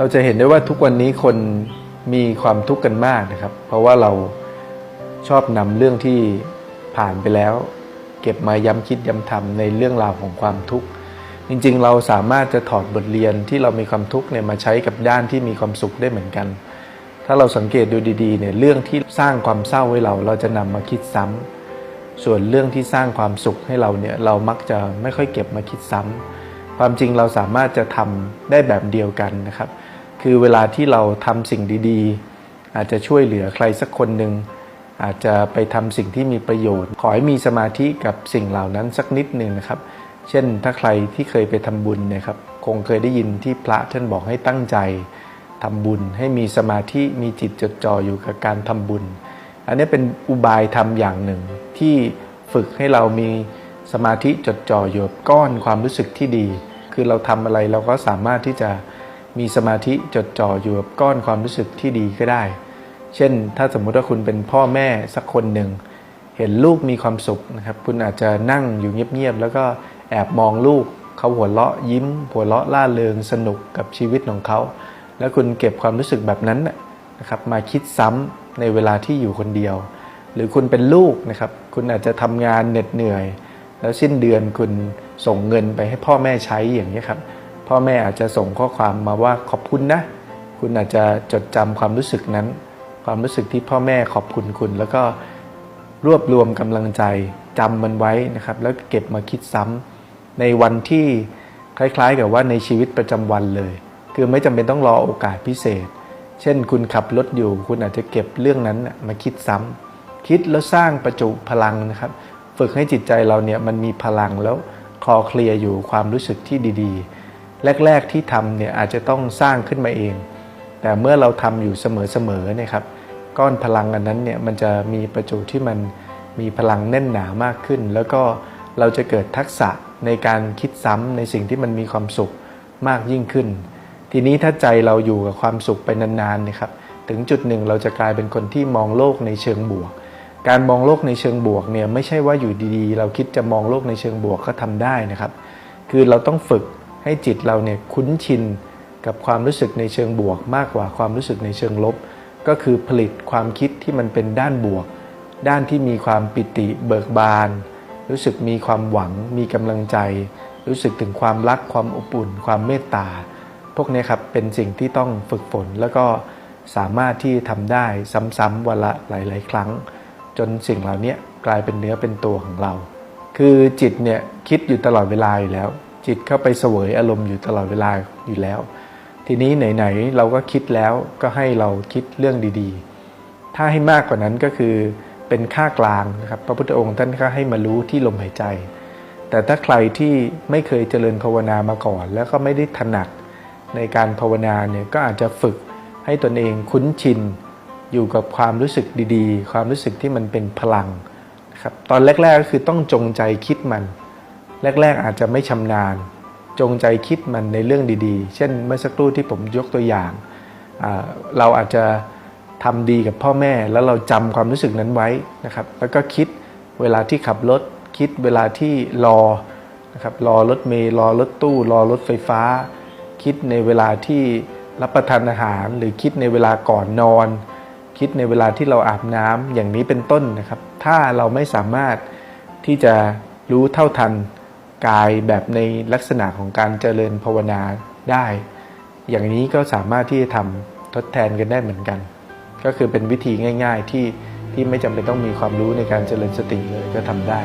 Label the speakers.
Speaker 1: เราจะเห็นได้ว่าทุกวันนี้คนมีความทุกข์กันมากนะครับ เพราะว่าเราชอบนำเรื่องที่ผ่านไปแล้ว เก็บมาย้ำคิดย้ำทำในเรื่องราวของความทุกข์ จริงๆ เราสามารถจะถอดบทเรียนที่เรามีความทุกข์เนี่ยมาใช้กับด้านที่มีความสุขได้เหมือนกัน ถ้าเราสังเกตดูดีๆเนี่ยเรื่องที่สร้างความเศร้าให้เรา เราจะนำมาคิดซ้ำส่วนเรื่องที่สร้างความสุขให้เราเนี่ยเรามักจะไม่ค่อยเก็บมาคิดซ้ำความจริงเราสามารถจะทำได้แบบเดียวกันนะครับ คือเวลาที่เราทำสิ่งดีๆ อาจจะช่วยเหลือใครสักคนหนึ่งอาจจะไปทำสิ่งที่มีประโยชน์ ขอให้มีสมาธิกับสิ่งเหล่านั้นสักนิดหนึ่งนะครับ เช่นถ้าใครที่เคยไปทำบุญนะครับคงเคยได้ยินที่พระท่านบอกให้ตั้งใจทำบุญ ให้มีสมาธิมีจิตจดจ่ออยู่กับการทำบุญ อันนี้เป็นอุบายทำอย่างหนึ่ง ที่ฝึกให้เรามีสมาธิจดจ่ออยู่ก้อนความรู้สึกที่ดี คือเราทำอะไรเราก็สามารถที่จะ มีสมาธิจดจ่ออยู่กับก้อนความรู้สึกที่ดีก็ได้ เช่น ถ้าสมมุติว่าคุณเป็นพ่อแม่สักคนหนึ่ง เห็นลูกมีความสุขนะครับ คุณอาจจะนั่งอยู่เงียบๆแล้วก็แอบมองลูกเขาหัวเราะยิ้ม หัวเราะล่าเริงสนุกกับชีวิตของเขา แล้วคุณเก็บความรู้สึกแบบนั้นนะครับมาคิดซ้ำในเวลาที่อยู่คนเดียว หรือคุณเป็นลูกนะครับ คุณอาจจะทำงานเหน็ดเหนื่อย แล้วสิ้นเดือนคุณส่งเงินไปให้พ่อแม่ใช้อย่างนี้ครับ พ่อแม่อาจจะส่งข้อความมาว่าขอบคุณนะ คุณอาจจะจดจำความรู้สึกนั้น ความรู้สึกที่พ่อแม่ขอบคุณคุณ แล้วก็รวบรวมกำลังใจจำมันไว้นะครับ แล้วเก็บมาคิดซ้ำในวันที่คล้าย ๆ กับว่าในชีวิตประจำวันเลย คือไม่จำเป็นต้องรอโอกาสพิเศษ เช่น คุณขับรถอยู่ คุณอาจจะเก็บเรื่องนั้นมาคิดซ้ำคิดแล้วสร้างประจุพลังนะครับ ฝึกให้จิตใจเราเนี่ยมันมีพลังแล้วคลอเคลียอยู่ความรู้สึกที่ดีๆ แรก ๆที่ทำเนี่ยอาจจะต้องสร้างขึ้นมาเอง แต่เมื่อเราทำอยู่เสมอๆเนี่ยครับก้อนพลังอันนั้นเนี่ยมันจะมีประจุที่มันมีพลังแน่นหนามากขึ้น แล้วก็เราจะเกิดทักษะในการคิดซ้ำในสิ่งที่มันมีความสุขมากยิ่งขึ้น ทีนี้ถ้าใจเราอยู่กับความสุขไปนานๆเนี่ยครับถึงจุดหนึ่งเราจะกลายเป็นคนที่มองโลกในเชิงบวก การมองโลกในเชิงบวกเนี่ยไม่ใช่ว่าอยู่ดีๆ เราคิดจะมองโลกในเชิงบวกก็ทำได้นะครับ คือเราต้องฝึก ให้จิตเราเนี่ยคุ้นชินกับความรู้สึกในเชิงบวก มากกว่าความรู้สึกในเชิงลบ ก็คือผลิตความคิดที่มันเป็นด้านบวก ด้านที่มีความปิติเบิกบาน รู้สึกมีความหวัง มีกำลังใจ รู้สึกถึงความรักความอบอุ่น ความเมตตา พวกนี้ครับเป็นสิ่งที่ต้องฝึกฝนแล้วก็สามารถที่ทำได้ซ้ำๆวันละหลาย ๆ ครั้ง จนสิ่งเหล่านี้กลายเป็นเนื้อเป็นตัวของเรา คือจิตเนี่ยคิดอยู่ตลอดเวลาอยู่แล้ว จิตเข้าไปเสวยอารมณ์อยู่ตลอดเวลาอยู่แล้ว ทีนี้ไหนๆเราก็คิดแล้วก็ให้เราคิดเรื่องดีๆ ถ้าให้มากกว่านั้นก็คือเป็นค่ากลางนะครับพระพุทธองค์ท่านก็ให้มารู้ที่ลมหายใจ แต่ถ้าใครที่ไม่เคยเจริญภาวนามาก่อน แล้วก็ไม่ได้ถนัดในการภาวนาเนี่ยก็อาจจะฝึกให้ตนเองคุ้นชินอยู่กับความรู้สึกดีๆ ความรู้สึกที่มันเป็นพลังครับตอนแรกๆก็คือต้องจงใจคิดมัน แรก ๆ อาจจะไม่ชำนาญ จงใจคิดมันในเรื่องดีๆ เช่นเมื่อสักครู่ที่ผมยกตัวอย่าง เราอาจจะทำดีกับพ่อแม่แล้วเราจำความรู้สึกนั้นไว้นะครับ แล้วก็คิดเวลาที่ขับรถ คิดเวลาที่รอนะครับรอรถเมล์รอรถตู้รอรถไฟฟ้า คิดในเวลาที่รับประทานอาหาร หรือคิดในเวลาก่อนนอน คิดในเวลาที่เราอาบน้ำอย่างนี้เป็นต้นนะครับ ถ้าเราไม่สามารถที่จะรู้เท่าทัน กายแบบในลักษณะของการเจริญภาวนาได้ อย่างนี้ก็สามารถที่จะทำทดแทนกันได้เหมือนกัน ก็คือเป็นวิธีง่าย ๆที่ที่ไม่จำเป็นต้องมีความรู้ในการเจริญสติเลยก็ทำได้